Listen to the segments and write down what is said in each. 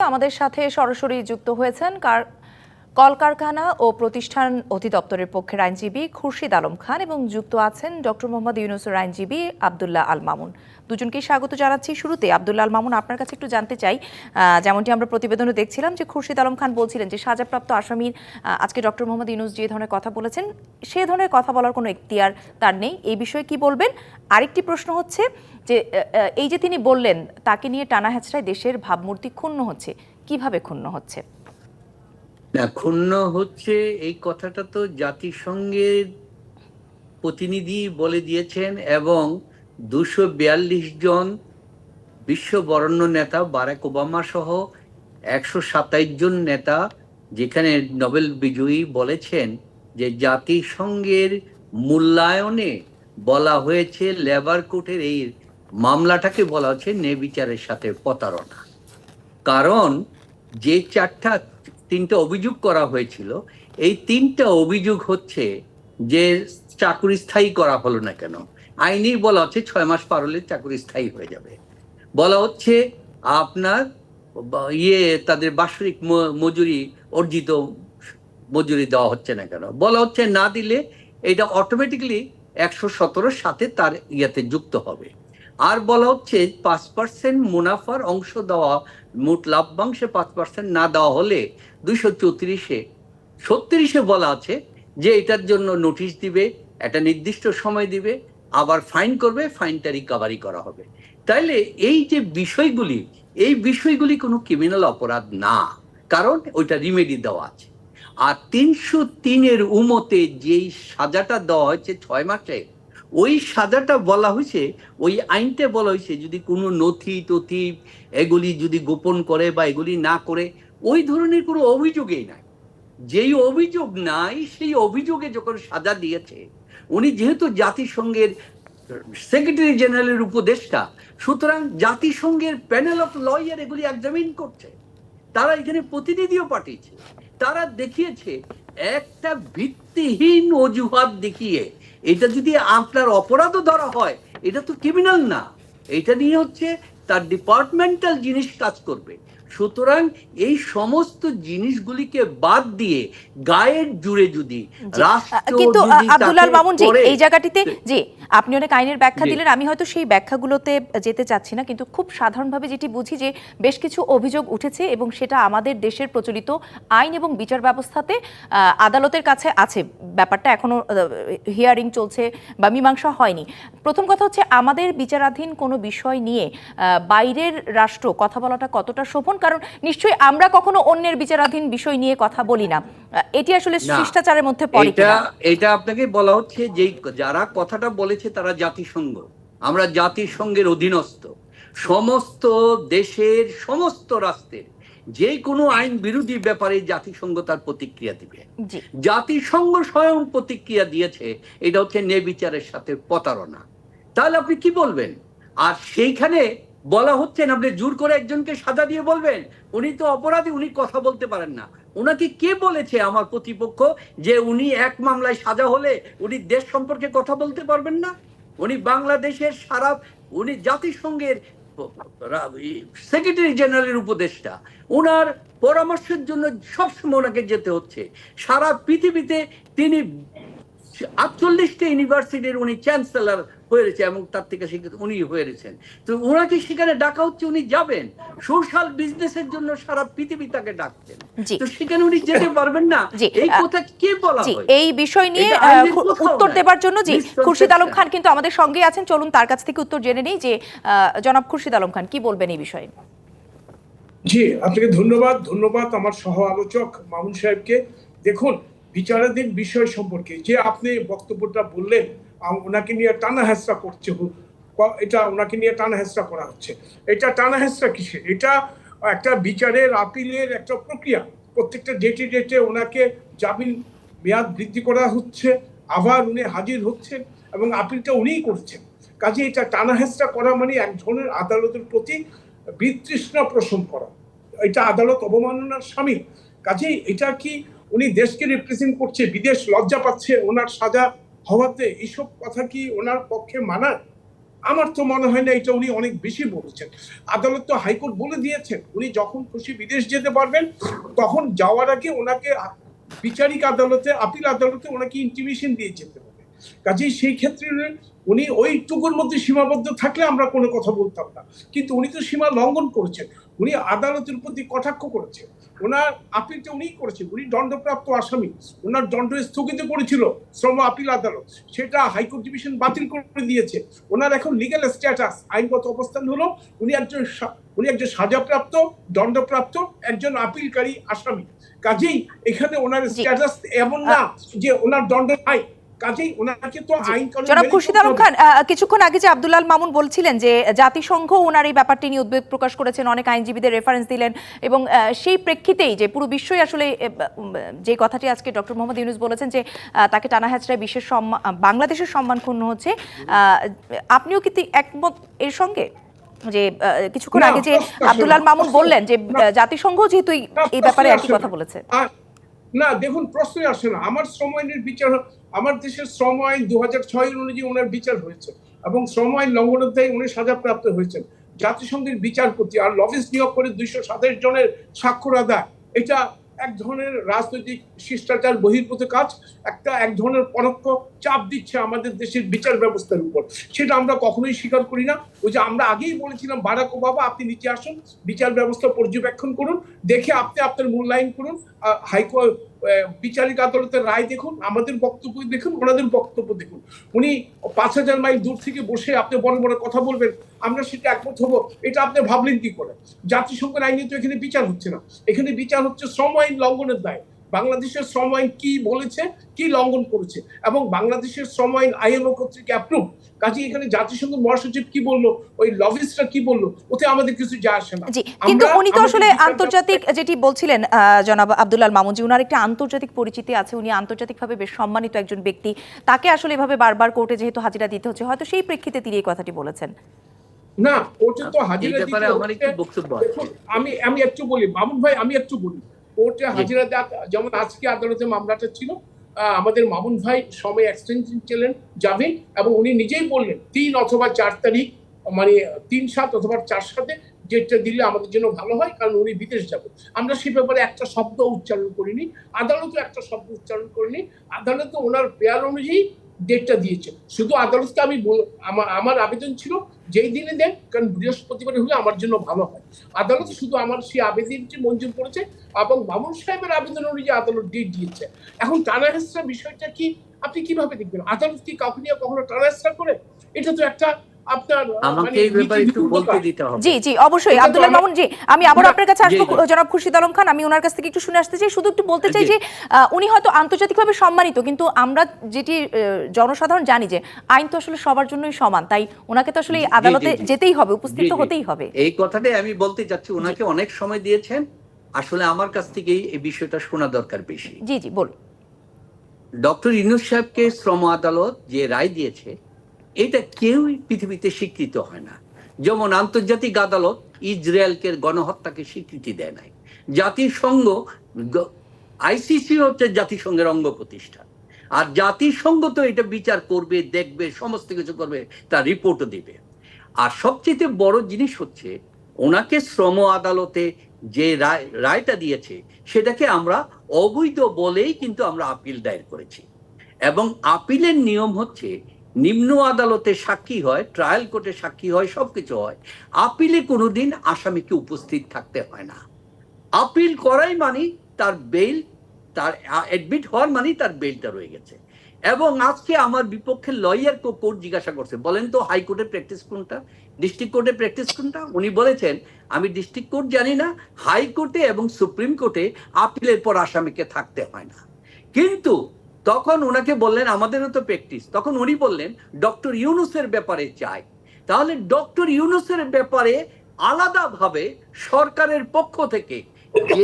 আমাদের সাথে সরাসরি যুক্ত হয়েছেন কার কলকারখানা ও প্রতিষ্ঠান অধিদপ্তরের পক্ষের আইনজীবী খুরশিদ আলম খান এবং যুক্ত আছেন ডক্টর মোহাম্মদ ইউনুসের আইনজীবী আবদুল্লাহ আল মামুন। দুজনকেই স্বাগত জানাচ্ছি শুরুতে। আবদুল্লাহ আল মামুন, আপনার কাছে একটু জানতে চাই যেমনটি আমরা প্রতিবেদনে দেখছিলাম যে খুরশিদ আলম খান বলছিলেন যে সাজাপ্রাপ্ত আসামির আজকে ডক্টর মোহাম্মদ ইউনুস যে ধরনের কথা বলেছেন, সে ধরনের কথা বলার কোনো এখতিয়ার তার নেই। এই বিষয়ে কি বলবেন? আরেকটি প্রশ্ন হচ্ছে যে এই যে তিনি বললেন, তাকে নিয়ে টানা হেঁচড়ায় দেশের ভাবমূর্তি ক্ষুণ্ণ হচ্ছে। কীভাবে ক্ষুণ্ণ হচ্ছে? না ক্ষুণ্ণ হচ্ছে এই কথাটা তো জাতিসংঘের প্রতিনিধি বলে দিয়েছেন এবং দুশো বিয়াল্লিশ জন বিশ্ব বরেণ্য নেতা, বারাক ওবামা সহ একশো সাতাইশ জন নেতা যেখানে নোবেল বিজয়ী বলেছেন যে জাতিসংঘের মূল্যায়নে বলা হয়েছে লেবার কোর্টের এই মামলাটাকে বলা হচ্ছে নেবিচারের সাথে প্রতারণা। কারণ যে চারটা তিনটা অভিযোগ করা হয়েছিল। এই তিনটা অভিযোগ হচ্ছে যে চাকুরি স্থায়ী করা হলো না কেন? আইনি বলা হচ্ছে ছয় মাস পার হলে চাকুরি স্থায়ী হয়ে যাবে। বলা হচ্ছে আপনার ইয়ে তাদের বাৎসরিক মজুরি, অর্জিত মজুরি দেওয়া হচ্ছে না কেন? বলা হচ্ছে না দিলে এটা অটোমেটিকলি একশো সতেরোর সাথে তার ইয়েতে যুক্ত হবে। আর বলা হচ্ছে পাঁচ পার্সেন্ট মুনাফার অংশ দেওয়া মোট লাভ্যাংশে পাঁচ পার্সেন্ট না দেওয়া হলে দুইশো চৌত্রিশে, ছত্রিশে বলা আছে যে এটার জন্য নোটিশ দিবে, একটা নির্দিষ্ট সময় দিবে, আবার ফাইন করবে ফাইনটা রিকাভারি করা হবে। তাইলে এই যে বিষয়গুলি, এই বিষয়গুলি কোনো ক্রিমিনাল অপরাধ না, কারণ ওইটা রিমেডি দেওয়া আছে। আর তিনশো তিনের উমতে যেই সাজাটা দেওয়া হয়েছে ছয় মাসে ওই সাজাটা বলা হয়েছে, ওই আইনতে বলা হয়েছে, যদি কোনো নথি টথি এগুলি যদি গোপন করে বা এগুলি না করে, ওই ধরনের কোনো অভিযোগই নাই। যেই অভিযোগ নাই, সেই অভিযোগে যখন সাজা দিয়েছে, উনি যেহেতু জাতিসংঘের সেক্রেটারি জেনারেলের উপদেষ্টা, সুতরাং জাতিসংঘের প্যানেল অফ লয়ার এগুলি এক্সামিন করছে। তারা এখানে প্রতিনিধিও পাঠিয়েছে। তারা দেখিয়েছে, একটা ভিত্তিহীন অজুহাত দেখিয়ে এটা যদি আপনার অপরাধও ধরা হয়, এটা তো ক্রিমিনাল না। এটা নিয়ে হচ্ছে তার ডিপার্টমেন্টাল জিনিস কাজ করবে। সুতরাং এই সমস্ত জিনিসগুলিকে বাদ দিয়ে গায়ের জুড়ে যদি কিন্তু যদি আব্দুল আল তাকে মামুন জি এই জায়গাটিতে জি। আপনি অনেক আইনের ব্যাখ্যা। দিলেন আমি হয়তো সেই ব্যাখ্যাগুলোতে যেতে চাচ্ছি না কিন্তু খুব সাধারণভাবে যেটি বুঝি যে বেশ কিছু অভিযোগ উঠেছে এবং সেটা আমাদের দেশের প্রচলিত আইন এবং বিচার ব্যবস্থাতে আহ, আদালতের কাছে আছে। ব্যাপারটা এখনও হিয়ারিং চলছে বা মীমাংসা হয়নি। প্রথম কথা হচ্ছে আমাদের বিচারাধীন কোনো বিষয় নিয়ে আহ, বাইরের রাষ্ট্র কথা বলাটা কতটা শোভন কারণ নিশ্চয়ই আমরা কখনো অন্যের বিচারাধীন বিষয় নিয়ে কথা বলি না। এটি আসলে শিষ্টাচারের মধ্যে পড়ে এটা এটা আপনাকে বলা হচ্ছে যে যারা কথাটা বলেছে তারা জাতিসংঘ। আমরা জাতিসংঘের অধীনস্থ। সমস্ত দেশের সমস্ত রাষ্ট্রের যে কোনো আইন বিরোধী ব্যাপারে জাতিসংঘ তার প্রতিক্রিয়া দিবে। জাতিসংঘ স্বয়ং প্রতিক্রিয়া দিয়েছে এটা হচ্ছে নেবিচারের সাথে প্রতারণা। তাহলে আপনি কি বলবেন? আর সেইখানে বলা হচ্ছে না, আপনি জোর করে একজনকে সাজা দিয়ে বলবেন। উনি তো অপরাধী, উনি কথা বলতে পারেন না। ওনাকে কে বলেছে আমার প্রতিপক্ষ যে উনি এক মামলায় সাজা হলে উনি দেশ সম্পর্কে কথা বলতে পারবেন না? উনি বাংলাদেশের সারা, উনি জাতিসংঘের সেক্রেটারি জেনারেলের উপদেষ্টা। ওনার পরামর্শের জন্য সবসময় ওনাকে যেতে হচ্ছে। সারা পৃথিবীতে তিনি আটচল্লিশটা ইউনিভার্সিটির উনি চ্যান্সেলর হয়েছে এবং তার থেকে উনি হয়েছেন। তো ওনাকে সেখানে ডাকা হচ্ছে উনি যাবেন। সোশ্যাল বিজনেসের জন্য সারা পৃথিবী তাকে ডাকছেন। তো সেখানে উনি যেতে পারবেন না? এই কথা কে বলা হয়? এই বিষয় নিয়ে উত্তর দেবার জন্য জি খুরশিদ আলম খান কিন্তু আমাদের সঙ্গেই আছেন। চলুন তার কাছ থেকে উত্তর জেনে নেই যে আহ, জনাব খুরশিদ আলম খান কি বলবেন এই বিষয়ে? জি আপনাকে ধন্যবাদ। ধন্যবাদ আমার সহ আলোচক মামুন সাহেবকে। দেখুন বিচারাধীন বিষয় সম্পর্কে যে আপনি বক্তব্যটা বললেন ওনাকে নিয়ে টানা হেঁচড়া করছে এটা ওনাকে নিয়ে টানা হেঁচড়া করা হচ্ছে। এটা টানা হেঁচড়া কিসে এটা একটা বিচারের আপিলের একটা প্রক্রিয়া। প্রত্যেকটা ডেটে ডেটে ওনাকে জামিন মেয়াদ বৃদ্ধি করা হচ্ছে, আবার উনি হাজির হচ্ছেন এবং আপিলটা উনিই করছেন। কাজে এটা টানা হেঁচড়া করা মানে এক ধরনের আদালতের প্রতি বিতৃষ্ণা পোষণ করা। এটা আদালত অবমাননার সামিল কাজেই এটা কি উনি দেশকে রিপ্রেজেন্ট করছে, বিদেশ লজ্জা পাচ্ছে, ওনার সাজা হওয়াতে এইসব কথা কি ওনার পক্ষে মানায় আমার তো মনে হয় না এটা উনি অনেক বেশি বলেছেন। আদালত তো হাইকোর্ট বলে দিয়েছেন, উনি যখন খুশি বিদেশ যেতে পারবেন, তখন যাওয়ার আগে ওনাকে বিচারিক আদালতে, আপিল আদালতে ওনাকে ইন্টিমেশন দিয়ে যেতে হবে। কাজেই সেই ক্ষেত্রে উনি ওইটুকুর মধ্যে সীমাবদ্ধ থাকলে আমরা কোনো কথা বলতাম না। কিন্তু উনি তো সীমা লঙ্ঘন করেছেন, উনি আদালতের প্রতি কটাক্ষ করেছেন। ওনার আপিলটা উনিই করেছেন। উনি দণ্ডপ্রাপ্ত আসামি। ওনার দণ্ড স্থগিত করেছিল শ্রম আপিল আদালত। সেটা হাইকোর্ট ডিভিশন বাতিল করে দিয়েছে। ওনার এখন লিগ্যাল স্ট্যাটাস আইনগত অবস্থান হলো উনি একজন উনি একজন সাজাপ্রাপ্ত দণ্ডপ্রাপ্ত একজন আপিলকারী আসামি। কাজেই এখানে ওনার স্ট্যাটাস এমন না যে ওনার দণ্ড নাই। কাজেই ওনাকে তো আইন জনাব খুরশিদ আলম খান কিছুক্ষণ আগে যে আব্দুল আল মামুন বলছিলেন যে জাতিসংঘ ওনার এই ব্যাপারটি নিয়ে উদ্বেগ প্রকাশ করেছেন অনেক আইনজীবীদের রেফারেন্স দিলেন এবং সেই প্রেক্ষিতেই যে পুরো বিশ্বই আসলে যে কথাটি আজকে ডক্টর মোহাম্মদ ইউনুস বলেছেন যে তাকে টানা হ্যাচড়ায় বিশ্বের সম্মান বাংলাদেশের সম্মান ক্ষুণ্ণ হচ্ছে আপনিও কি একমত এর সঙ্গে? যে কিছুক্ষণ আগে যে প্রশ্ন আসে আব্দুল আল মামুন বললেন যে জাতিসংঘ যেহেতু এই- ব্যাপারে একই কথা। বলেছে। না দেখুন প্রশ্নই আসে না। আমার আইনের বিচার আমার দেশের শ্রম আইন দু হাজার ছয় অনুযায়ী ওনার বিচার হয়েছে এবং শ্রম আইন লঙ্ঘনের দায়ে উনি সাজাপ্রাপ্ত হয়েছেন। জাতিসংঘের বিচারপতি আর লফিস নিয়োগ করে দুইশো সাতাশ জনের স্বাক্ষর আদায়। এটা এক ধরনের রাজনৈতিক শিষ্টাচার, বহির্ভূত কাজ। একটা এক ধরনের পরোক্ষ চাপ দিচ্ছে আমাদের দেশের বিচার ব্যবস্থার উপর। সেটা আমরা কখনোই স্বীকার করি না। ওই যে আমরা আগেই বলেছিলাম, বারাক ওবামা, আপনি নিচে আসুন, বিচার ব্যবস্থা পর্যবেক্ষণ করুন, দেখে আপনি আপনার মূল্যায়ন করুন। হাইকোর্ট বিচারিক আদালতের রায় দেখুন, আমাদের বক্তব্য দেখুন, ওনাদের বক্তব্য দেখুন। উনি পাঁচ হাজার মাইল দূর থেকে বসে আপনি বড় বড় কথা বলবেন, আমরা সেটা একমত হব। এটা আপনি ভাবলেন কি করে? জাতিসংঘের আইনে তো এখানে বিচার হচ্ছে না। এখানে বিচার হচ্ছে শ্রম আইন লঙ্ঘনের দায়। বাংলাদেশের শ্রম আইন কি বলেছে কি লঙ্ঘন করেছে এবং বাংলাদেশের শ্রম আইন আইএলও কর্তৃক অ্যাপ্রুভ কাজে এখানে জাতিসংঘ মহাসচিব কি বলল? ওই লভিসরা কি বলল? ওতে আমাদের কিছু যা আসে না। কিন্তু উনি তো আসলে আন্তর্জাতিক যেটি বলছিলেন আহ, জনাব আব্দুল আল মামুন জি উনার একটা আন্তর্জাতিক পরিচিতি আছে উনি আন্তর্জাতিকভাবে বেশ সম্মানিত একজন ব্যক্তি। তাকে আসলে এভাবে বারবার কোর্টে যেহেতু হাজিরা দিতে হচ্ছে হয়তো সেই প্রেক্ষিতে তিনি এই কথাটি বলেছেন। না কোর্টে তো হাজিরা ব্যাপারে দিতে আমি আমি একটু বলি মামুন ভাই আমি একটু বলি। কোর্টে হাজিরা দেওয়া যেমন আজকে আদালতে মামলাটা ছিল আমাদের মামুন ভাই সময় এক্সটেনশন ছিলেন যাবেন এবং উনি নিজেই বললেন তিন অথবা চার তারিখ মানে তিন সাত অথবা চার সাথে ডেটটা দিলে আমাদের জন্য ভালো হয় কারণ উনি বিদেশ যাবেন। আমরা সে ব্যাপারে একটা শব্দ উচ্চারণ করিনি আদালতও একটা শব্দ উচ্চারণ করিনি আদালত ওনার পেয়ার অনুযায়ী ডেটটা দিয়েছে। শুধু আদালতকে আমি আমার আমার আবেদন ছিল, যেই দিনে দেন, কারণ বৃহস্পতিবার হলে আমার জন্য ভালো হয়। আদালত শুধু আমার সেই আবেদনটি মঞ্জুর করেছে, এবং বামুন সাহেবের আবেদন অনুযায়ী আদালত ডেট দিয়েছে। এখন টানা হেসরা বিষয়টা কি? আপনি কীভাবে দেখবেন? আদালত কি কাউকে নিয়ে কখনো টানা হেসরা করে? এটা তো একটা আমাকে মানে এই ব্যাপারে একটু বলতে দিতে হবে। জি জি অবশ্যই। এটা তো আব্দুল আল আমার- মামুন জি আমি আবার আপনার কাছে আসব জি, জি। জনাব খুরশিদ আলম খান। আমি ওনার কাছ থেকে একটু শুনে আসতে চাই শুধু একটু বলতে চাই যে উনি হয়তো আন্তর্জাতিকভাবে সম্মানিত কিন্তু আমরা যেটি জনসাধারণ জানি যে আইন তো আসলে সবার জন্যই সমান তাই ওনাকে তো আসলে আদালতে যেতেই হবে উপস্থিত। হতেই হবে। এই কথাটাই আমি বলতে চাচ্ছি ওনাকে অনেক সময় দিয়েছেন আসলে আমার কাছ থেকেই এই বিষয়টা শোনা দরকার বেশি। জি জি বলুন। ডক্টর ইনুস সাহেবকে শ্রম আদালত যে রায় দিয়েছে এটা কেউই পৃথিবীতে স্বীকৃত হয় না। যেমন আন্তর্জাতিক আদালত ইসরায়েলকে গণহত্যাকে স্বীকৃতি দেয় নাই। জাতিসংঘ আইসিসি হচ্ছে জাতিসংঘের অঙ্গ প্রতিষ্ঠান। আর জাতিসংঘ তো এটা বিচার করবে, দেখবে, সমস্ত কিছু করবে, তার রিপোর্টও দিবে। আর সবচেয়ে বড় জিনিস হচ্ছে, ওনাকে শ্রম আদালতে যে রায়, রায়টা দিয়েছে, সেটাকে আমরা অবৈধ বলেই কিন্তু আমরা আপিল দায়ের করেছি। এবং আপিলের নিয়ম হচ্ছে নিম্ন আদালতে সাক্ষী হয় ট্রায়াল কোর্টে সাক্ষী হয়, সবকিছু হয়। আপিলে কোনোদিন আসামিকে উপস্থিত থাকতে হয় না। আপিল করাই মানে তার বেল তার অ্যাডমিট হওয়ার মানে তার বেলটা রয়ে গেছে। এবং আজকে আমার বিপক্ষে লয়ার কোর্ট জিজ্ঞাসা করছে। বলেন তো হাইকোর্টে প্র্যাকটিস কোনটা? ডিস্ট্রিক্ট কোর্টে প্র্যাকটিস কোনটা? উনি বলেছেন, আমি ডিস্ট্রিক্ট কোর্ট জানি না হাইকোর্টে এবং সুপ্রিম কোর্টে আপিলের পর আসামিকে থাকতে হয় না। কিন্তু তখন ওনাকে বললেন আমাদেরও তো প্র্যাকটিস তখন উনি বললেন ডক্টর ইউনুসের ব্যাপারে চাই। তাহলে ডক্টর ইউনুসের ব্যাপারে আলাদাভাবে সরকারের পক্ষ থেকে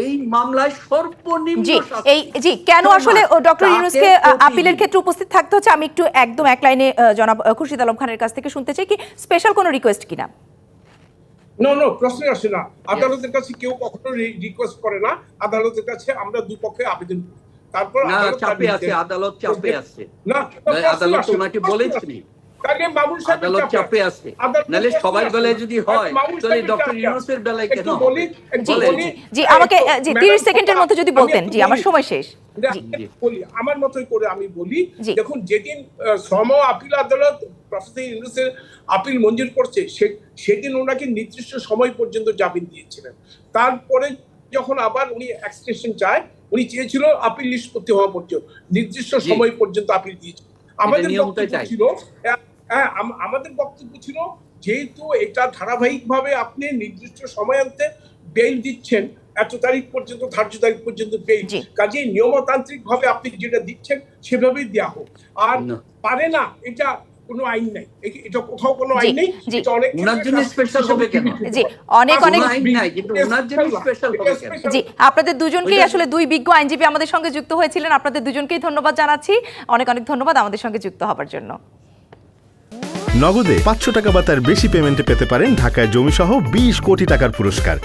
এই মামলায় সর্বনিম্ন জি এই জি কেন আসলে ডক্টর ইউনুসকে আপিলের ক্ষেত্রে উপস্থিত থাকতে হচ্ছে? আমি একটু একদম এক লাইনে জনাব খুরশিদ আলম খানের কাছ থেকে শুনতে চাই কি? স্পেশাল কোনো রিকোয়েস্ট কিনা? নো নো প্রশ্নই আসে না। আদালতের কাছে কেউ কখনো রিকোয়েস্ট করে না। আদালতের কাছে আমরা দুপক্ষে আবেদন করি। তারপর না চাপে আছে আদালত চাপে আছে। না আদালত ওনাকে বলেছেনি তাকে মামুন সাহেব আদালত চাপে আছে। আদালত সবার বেলায় যদি হয় তাহলে ডক্টর ইউনুসের বেলায় কেন একটু হবে? বলি একটু জি জি আমাকে জি ম্যাডাম, তিরিশ সেকেন্ডের মধ্যে যদি বলতেন জি আমার। সময় শেষ। আমার মতোই করে আমি বলি দেখুন যেদিন শ্রম আপিল আদালত প্রফেসর ইউনুসের আপিল মঞ্জুর করছে সে- সেদিন ওনাকে নির্দিষ্ট সময় পর্যন্ত জামিন দিয়েছিলেন। তারপরে যখন আবার উনি এক্সটেনশন চায় উনি চেয়েছিল আপিল নিষ্পত্তি হওয়া পর্যন্ত নির্দিষ্ট সময় পর্যন্ত আপিল দিয়েছে। আমাদের বক্তব্য ছিল হ্যাঁ আমাদের বক্তব্য ছিল যেহেতু এটা ধারাবাহিকভাবে আপনি নির্দিষ্ট সময়ান্তে বেল দিচ্ছেন এত তারিখ পর্যন্ত ধার্য তারিখ পর্যন্ত বেল। কাজে নিয়মতান্ত্রিক ভাবে আপনি যেটা দিচ্ছেন সেভাবেই দেওয়া হোক। আর পারে না এটা কোনো আইন নাই। এটা কোথাও কোনো আইন নেই? এটা অনেক ওনার জন্য special হবে কেন? জি অনেক অনেক আইন নাই, কিন্তু ওনার জন্য special হবে কেন? জি আপনাদের দুজনকেই আসলে দুই বিজ্ঞ আইনজীবী আমাদের সঙ্গে যুক্ত হয়েছিলেন। আপনাদের দুজনকেই ধন্যবাদ জানাচ্ছি। অনেক অনেক ধন্যবাদ আমাদের সঙ্গে যুক্ত হবার জন্য। নগদে পাঁচশো টাকা বা তার বেশি পেমেন্টে পেতে পারেন ঢাকায় জমিসহ বিশ কোটি টাকার পুরস্কার।